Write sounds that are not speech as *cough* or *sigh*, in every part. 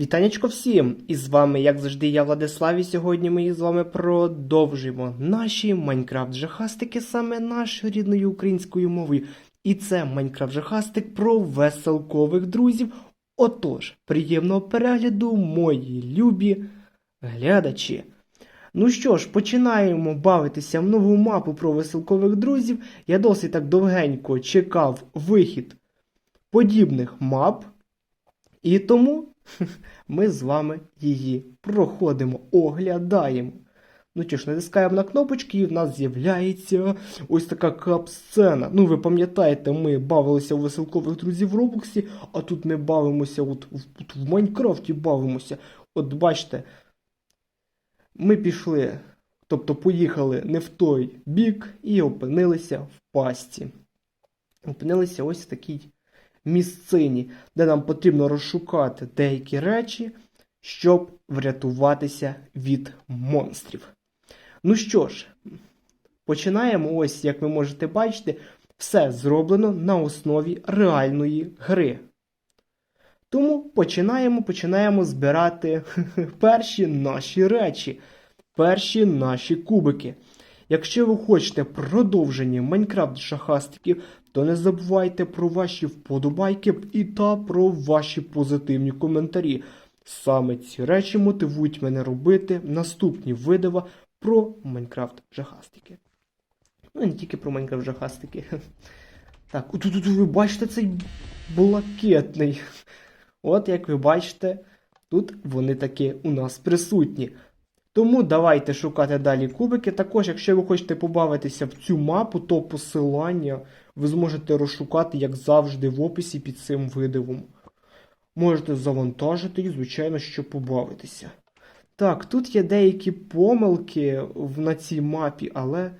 Вітанечко всім! І з вами, як завжди, я Владислав, і сьогодні ми з вами продовжуємо наші Майнкрафт жахастики саме нашою рідною українською мовою. І це Майнкрафт жахастик про веселкових друзів. Отож, приємного перегляду, мої любі глядачі. Ну що ж, починаємо бавитися в нову мапу про веселкових друзів. Я досить так довгенько чекав вихід подібних мап. І тому *laughs* ми з вами її проходимо, оглядаємо. Ну що ж, натискаємо на кнопочки, і в нас з'являється ось така кап-сцена. Ну, ви пам'ятаєте, ми бавилися у веселкових друзів в Робоксі, а тут ми бавимося, от, от в Майнкрафті бавимося. От бачите, ми пішли, тобто поїхали не в той бік і опинилися в пасті. Опинилися ось в такій місцині, де нам потрібно розшукати деякі речі, щоб врятуватися від монстрів. Ну що ж, починаємо. Ось, як ви можете бачити, все зроблено на основі реальної гри. Тому починаємо, починаємо збирати *laughs* перші наші речі, перші наші кубики. Якщо ви хочете продовження Майнкрафт шахастиків, то не забувайте про ваші вподобайки і та про ваші позитивні коментарі. Саме ці речі мотивують мене робити наступні видива про Майнкрафт жахастики. Ну, не тільки про Майнкрафт жахастики. *laughs* Так, тут ви бачите цей блакитний. *laughs* От як ви бачите, тут вони таки у нас присутні. Тому давайте шукати далі кубики. Також, якщо ви хочете побавитися в цю мапу, то посилання ви зможете розшукати, як завжди, в описі під цим видивом. Можете завантажити і, звичайно, що побавитися. Так, тут є деякі помилки на цій мапі, але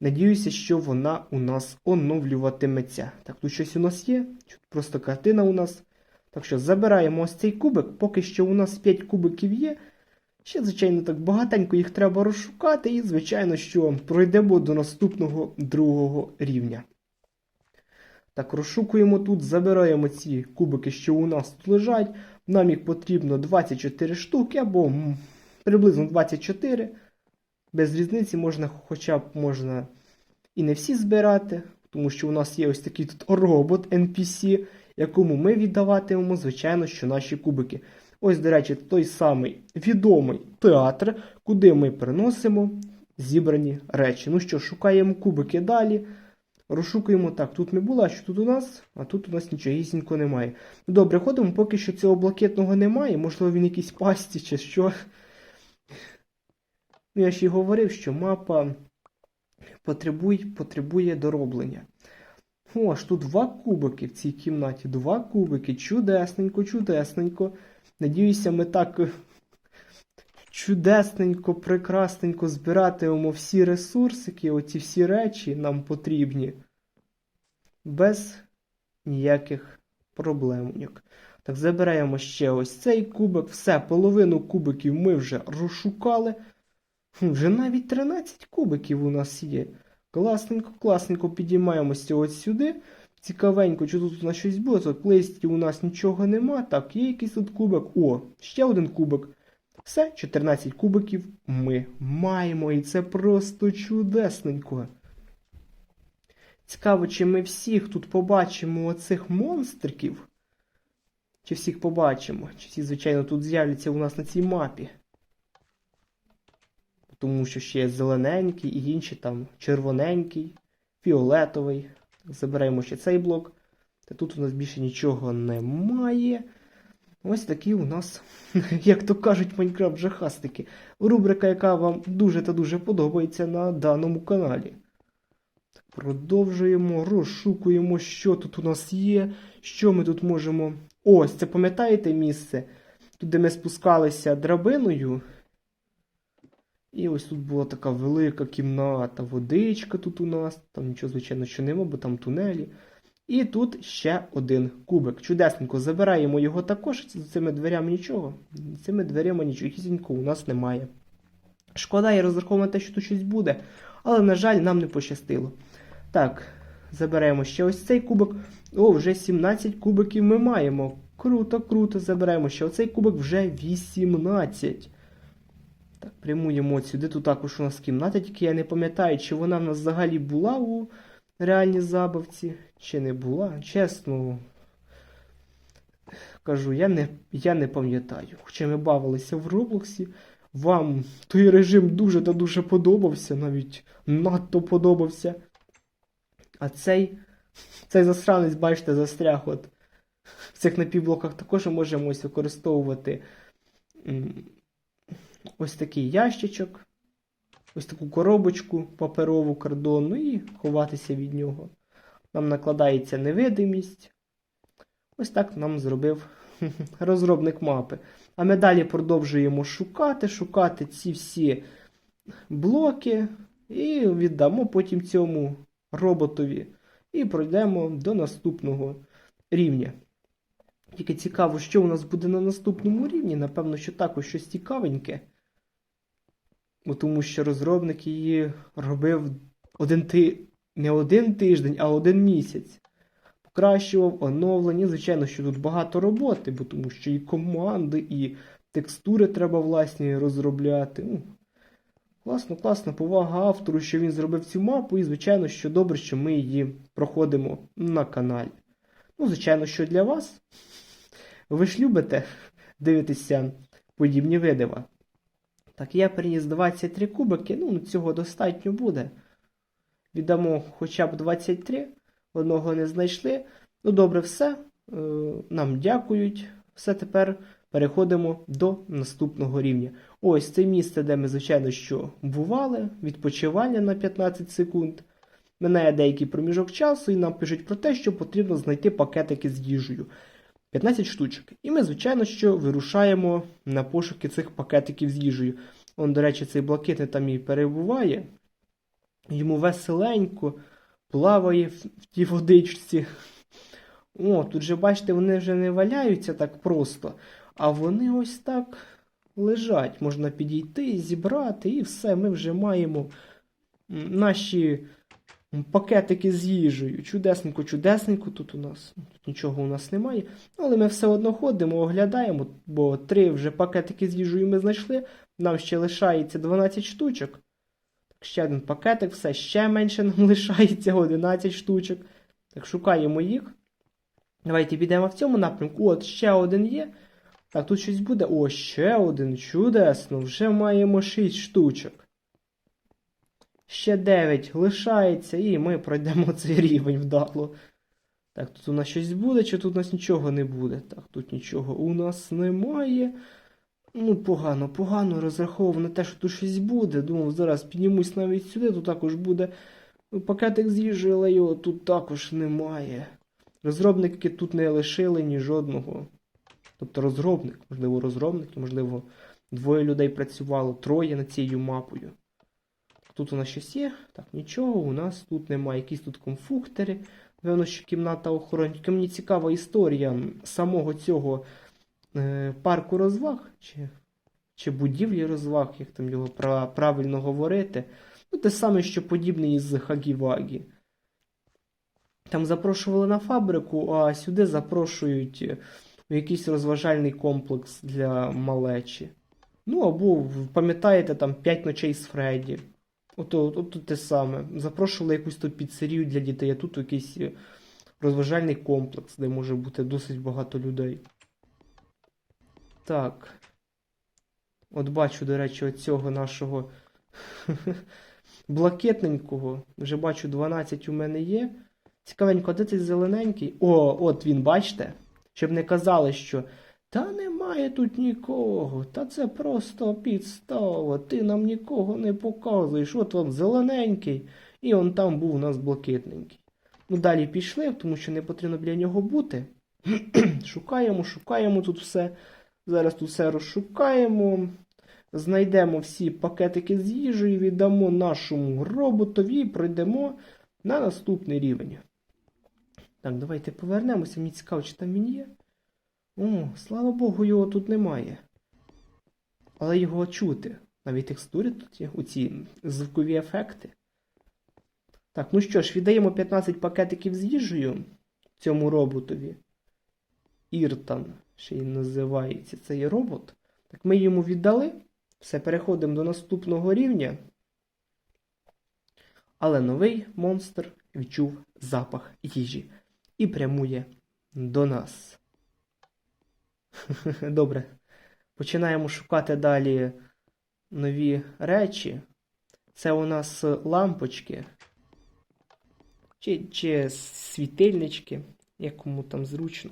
надіюся, що вона у нас оновлюватиметься. Так, тут щось у нас є, тут просто картина у нас. Так що забираємо ось цей кубик. Поки що у нас 5 кубиків є. Ще, звичайно, так багатенько їх треба розшукати, і, звичайно, що пройдемо до наступного другого рівня. Так, розшукуємо тут, забираємо ці кубики, що у нас тут лежать. Нам їх потрібно 24 штуки або приблизно 24. Без різниці можна, хоча б можна і не всі збирати, тому що у нас є ось такий тут робот NPC, якому ми віддаватимемо, звичайно, що наші кубики. Ось, до речі, той самий відомий театр, куди ми приносимо зібрані речі. Ну що, шукаємо кубики далі. Розшукуємо так, тут не було, а що тут у нас? А тут у нас нічогісінько немає. Добре, ходимо, поки що цього блакитного немає, можливо, він якийсь пасті чи що. Ну, я ще й говорив, що мапа потребує, потребує дороблення. О, аж тут два кубики в цій кімнаті. Два кубики. Чудесненько, чудесненько. Надіюся, ми так е, чудесненько, прекрасненько збиратимемо всі ресурсики, оці всі речі нам потрібні. Без ніяких проблемоньок. Так, забираємо ще ось цей кубик. Все, половину кубиків ми вже розшукали. Вже навіть 13 кубиків у нас є. Класненько, класненько підіймаємося от сюди. Цікавенько, чи тут у нас щось буде. Тут листі у нас нічого нема. Так, є якийсь тут кубик. О, ще один кубик. Все, 14 кубиків ми маємо, і це просто чудесненько. Цікаво, чи ми всіх тут побачимо оцих монстриків? Чи всіх побачимо? Чи всі, звичайно, тут з'являться у нас на цій мапі? Тому що ще є зелененький і інші там червоненький, фіолетовий. Забираємо ще цей блок. Та тут у нас більше нічого немає. Ось такі у нас, *laughs* як то кажуть, Майнкрафт жахастики. Рубрика, яка вам дуже та дуже подобається на даному каналі. Продовжуємо, розшукуємо, що тут у нас є, що ми тут можемо. Ось, це пам'ятаєте місце? Тут, де ми спускалися драбиною. І ось тут була така велика кімната, водичка тут у нас. Там нічого, звичайно, що нема, бо там тунелі. І тут ще один кубик. Чудесненько, забираємо його також. За цими дверями нічого. За цими дверями нічогісінько у нас немає. Шкода, я розраховував на те, що тут щось буде, але, на жаль, нам не пощастило. Так, забираємо ще ось цей кубик. О, вже 17 кубиків ми маємо. Круто, круто, заберемо ще. Оцей кубок вже 18. Так, прямуємо от сюди. Тут також у нас кімната, тільки я не пам'ятаю, чи вона в нас взагалі була у реальній забавці, чи не була. Чесно. Кажу, я не, я не пам'ятаю. Хоча ми бавилися в Роблоксі. Вам той режим дуже та дуже подобався, навіть надто подобався. А цей, цей засранець, бачите, застряг от в цих напівблоках також можемо ось використовувати ось такий ящичок, ось таку коробочку паперову картонну і ховатися від нього. Нам накладається невидимість. Ось так нам зробив *laughs* розробник мапи. А ми далі продовжуємо шукати, шукати ці всі блоки і віддамо потім цьому роботові. І пройдемо до наступного рівня. Тільки цікаво, що у нас буде на наступному рівні. Напевно, що також щось цікавеньке. Тому що розробник її робив один ти... не один тиждень, а один місяць. Покращував оновлення. Звичайно, що тут багато роботи, бо тому що і команди, і текстури треба власні розробляти. Ну, класно, класно, повага автору, що він зробив цю мапу, і, звичайно, що добре, що ми її проходимо на каналі. Ну, звичайно, що для вас. Ви ж любите дивитися подібні видива. Так, я приніс 23 кубики, ну, цього достатньо буде. Віддамо хоча б 23, одного не знайшли. Ну, добре, все. Е, Нам дякують. Все тепер переходимо до наступного рівня. Ось це місце, де ми, звичайно, що бували, відпочивання на 15 секунд. Минає деякий проміжок часу, і нам пишуть про те, що потрібно знайти пакетики з їжею. 15 штучок. І ми, звичайно, що вирушаємо на пошуки цих пакетиків з їжею. Он, до речі, цей блакитний там і перебуває. Йому веселенько, плаває в, тій водичці. О, тут же, бачите, вони вже не валяються так просто, а вони ось так лежать. Можна підійти, зібрати, і все, ми вже маємо наші пакетики з їжею. Чудесненько, чудесненько тут у нас. Тут нічого у нас немає. Але ми все одно ходимо, оглядаємо, бо три вже пакетики з їжею ми знайшли. Нам ще лишається 12 штучок. Ще один пакетик, все ще менше нам *laughs* лишається 11 штучок. Так, шукаємо їх. Давайте підемо в цьому напрямку. От ще один є. Так, тут щось буде. О, ще один. Чудесно. Вже маємо 6 штучок. Ще 9 лишається, і ми пройдемо цей рівень вдало. Так, тут у нас щось буде, чи тут у нас нічого не буде? Так, тут нічого у нас немає. Ну, погано, погано розраховував на те, що тут щось буде. Думав, зараз піднімусь навіть сюди, тут також буде пакетик з їжею, але його тут також немає. Розробники тут не лишили ні жодного. Тобто розробник, можливо, розробники, можливо, двоє людей працювало, троє над цією мапою. Тут у нас щось є. Так, нічого, у нас тут немає. Якісь тут конфуктори. Певно, що кімната охоронника. Мені цікава історія самого цього е, парку розваг, чи, чи будівлі розваг, як там його пра- правильно говорити. Ну, те саме, що подібне із Хагівагі. Там запрошували на фабрику, а сюди запрошують в якийсь розважальний комплекс для малечі. Ну, або, пам'ятаєте, там 5 ночей з Фредді. Ото, ото те саме. Запрошували якусь тут піцерію для дітей, а тут якийсь е, розважальний комплекс, де може бути досить багато людей. Так. От бачу, до речі, оцього нашого *laughs* блакитненького. Вже бачу, 12 у мене є. Цікавенько, де цей зелененький? О, от він, бачите? Щоб не казали, що та немає тут нікого, та це просто підстава, ти нам нікого не показуєш, от вам зелененький, і он там був у нас блакитненький. Ну, далі пішли, тому що не потрібно біля нього бути. *clears throat* шукаємо, шукаємо тут все. Зараз тут все розшукаємо. Знайдемо всі пакетики з їжею, віддамо нашому роботові і пройдемо на наступний рівень. Так, давайте повернемося. Мені цікаво, чи там він є. О, слава Богу, його тут немає. Але його чути. Навіть текстури тут є, оці звукові ефекти. Так, ну що ж, віддаємо 15 пакетиків з їжею цьому роботові. Іртан, ще й називається цей робот. Так ми йому віддали. Все, переходимо до наступного рівня. Але новий монстр відчув запах їжі і прямує до нас. *laughs* Добре. Починаємо шукати далі нові речі. Це у нас лампочки. Чи, чи світильнички, як кому там зручно.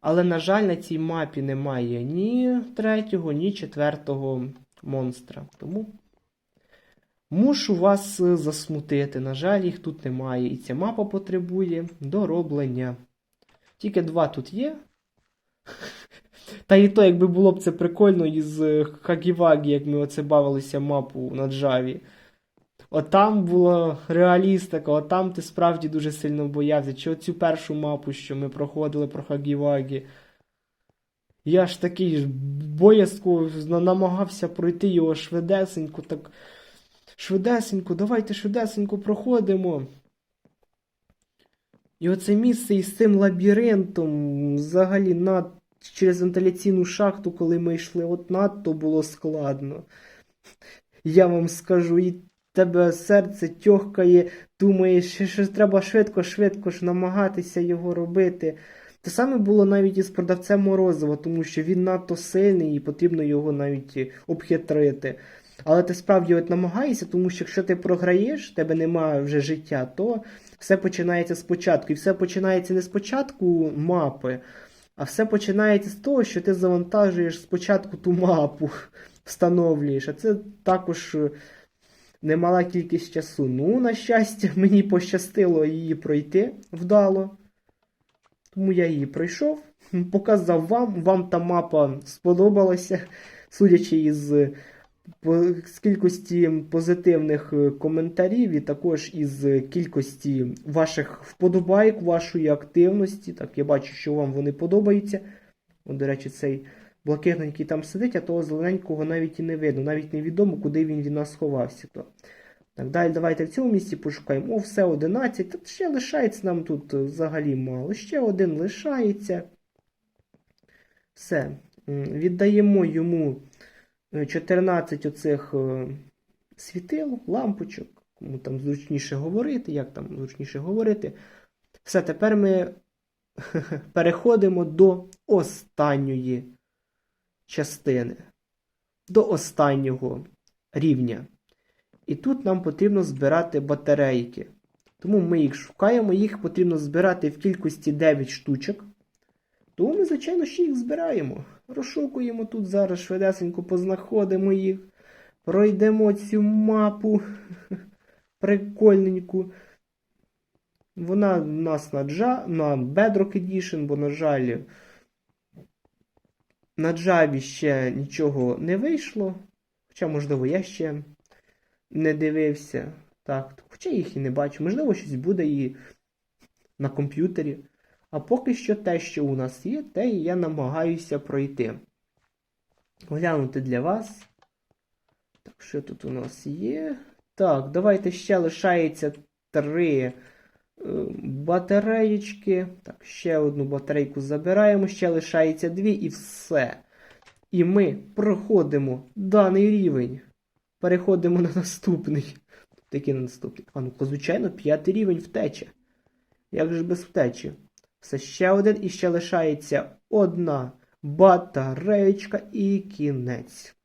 Але, на жаль, на цій мапі немає ні третього, ні четвертого монстра. Тому мушу вас засмутити. На жаль, їх тут немає. І ця мапа потребує дороблення. Тільки два тут є. Та і то, якби було б це прикольно із е, Хагівагі, як ми оце бавилися мапу на Джаві. Отам була реалістика, отам ти справді дуже сильно боявся. Чи оцю першу мапу, що ми проходили про Хагівагі. Я ж такий боязко намагався пройти його швидесенько, так. Швидесенько, давайте швидесенько проходимо. І оце місце із цим лабіринтом взагалі над, через вентиляційну шахту, коли ми йшли, от надто було складно. Я вам скажу, і тебе серце тьохкає, думаєш, що, що треба швидко-швидко ж намагатися його робити. Те саме було навіть із продавцем Морозова, тому що він надто сильний і потрібно його навіть обхитрити. Але ти справді от намагаєшся, тому що якщо ти програєш, тебе немає вже життя, то все починається спочатку. І все починається не спочатку мапи, а все починається з того, що ти завантажуєш спочатку ту мапу, встановлюєш. А це також е, немала кількість часу. Ну, на щастя, мені пощастило її пройти вдало. Тому я її пройшов, показав вам. Вам та мапа сподобалася, судячи із з кількості позитивних е, коментарів, і також із кількості ваших вподобайок, вашої активності. Так, я бачу, що вам вони подобаються. От, до речі, цей блакитненький там сидить, а того зелененького навіть і не видно, навіть невідомо, куди він від нас сховався. То. Так, далі давайте в цьому місці пошукаємо. О, все 11. Та ще лишається нам тут е, взагалі мало. Ще один лишається. Все. Віддаємо йому 14 оцих е, світил, лампочок. Кому там зручніше говорити, як там зручніше говорити. Все, тепер ми *laughs* переходимо до останньої частини, до останнього рівня. І тут нам потрібно збирати батарейки. Тому ми їх шукаємо, їх потрібно збирати в кількості 9 штучок. Тому ми, звичайно, ще їх збираємо. Розшукуємо тут зараз швидесенько познаходимо їх. Пройдемо цю мапу *laughs* прикольненьку. Вона в нас на, джа... на Bedrock Edition, бо, на жаль, на Java ще нічого не вийшло. Хоча, можливо, я ще не дивився. Так, хоча їх і не бачу. Можливо, щось буде і на комп'ютері. А поки що те, що у нас є, те і я намагаюся пройти. Глянути для вас. Так, що тут у нас є? Так, давайте ще лишається три е, батареєчки. Так, ще одну батарейку забираємо, ще лишається дві і все. І ми проходимо даний рівень. Переходимо на наступний. Такий на наступний. А ну, звичайно, п'ятий рівень втеча. Як же без втечі? Все ще один і ще лишається одна батареєчка і кінець.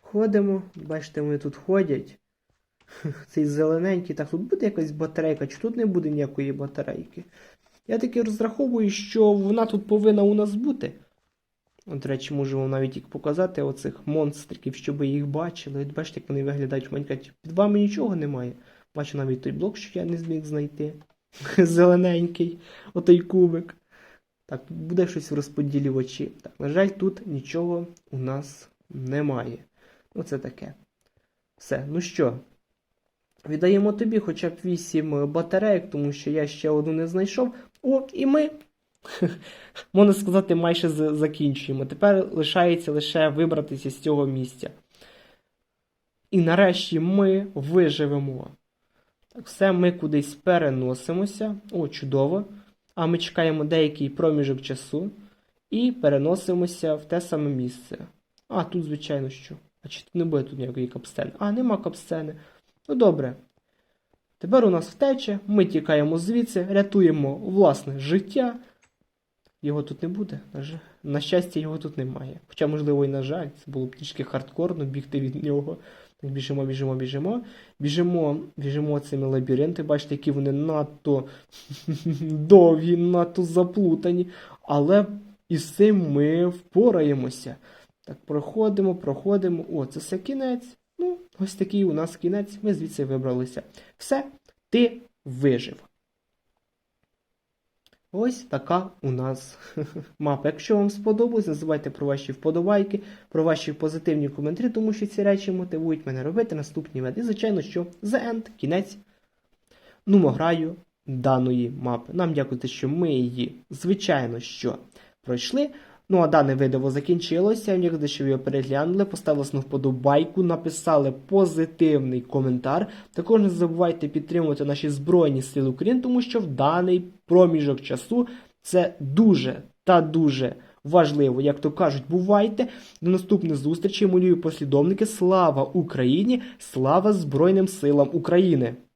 Ходимо, бачите, вони тут ходять. Цей зелененький, так тут буде якась батарейка, чи тут не буде ніякої батарейки. Я таки розраховую, що вона тут повинна у нас бути. От, до речі, можу вам навіть їх показати, оцих монстриків, щоб їх бачили. От бачите, як вони виглядають в Під вами нічого немає. Бачу навіть той блок, що я не зміг знайти. *laughs* Зелененький, отой кубик. Так, буде щось в розподілювачі. Так, на жаль, тут нічого у нас немає. Оце таке. Все, ну що, віддаємо тобі хоча б 8 батарейок, тому що я ще одну не знайшов. О, і ми, *laughs* можна сказати, майже закінчуємо. Тепер лишається лише вибратися з цього місця. І нарешті ми виживемо. Все, ми кудись переносимося. О, чудово. а ми чекаємо деякий проміжок часу і переносимося в те саме місце. А, тут, звичайно, що. А чи не буде тут ніякої капсцени? А, нема капсцени. Ну добре. Тепер у нас втеча, ми тікаємо звідси, рятуємо власне життя. Його тут не буде. На, на щастя, його тут немає. Хоча, можливо, і на жаль, це було б трішки хардкорно бігти від нього. Біжимо, біжимо, біжимо. Біжимо, біжимо цими лабіринти. Бачите, які вони надто *laughs* довгі, надто заплутані. Але із цим ми впораємося. Так, проходимо, проходимо. О, це все кінець. Ну, ось такий у нас кінець. Ми звідси вибралися. Все, ти вижив. Ось така у нас *laughs* мапа. Якщо вам сподобалось, не забувайте про ваші вподобайки, про ваші позитивні коментарі, тому що ці речі мотивують мене робити наступні веди. І, звичайно, що The End, кінець нумограю даної мапи. Нам дякуйте, що ми її, звичайно, що пройшли. Ну, а дане відео закінчилося. Я дякую, що ви його переглянули, поставили на вподобайку, написали позитивний коментар. Також не забувайте підтримувати наші Збройні Сили України, тому що в даний проміжок часу це дуже та дуже важливо. Як то кажуть, бувайте. До наступних зустрічей, мої послідовники. Слава Україні! Слава Збройним силам України!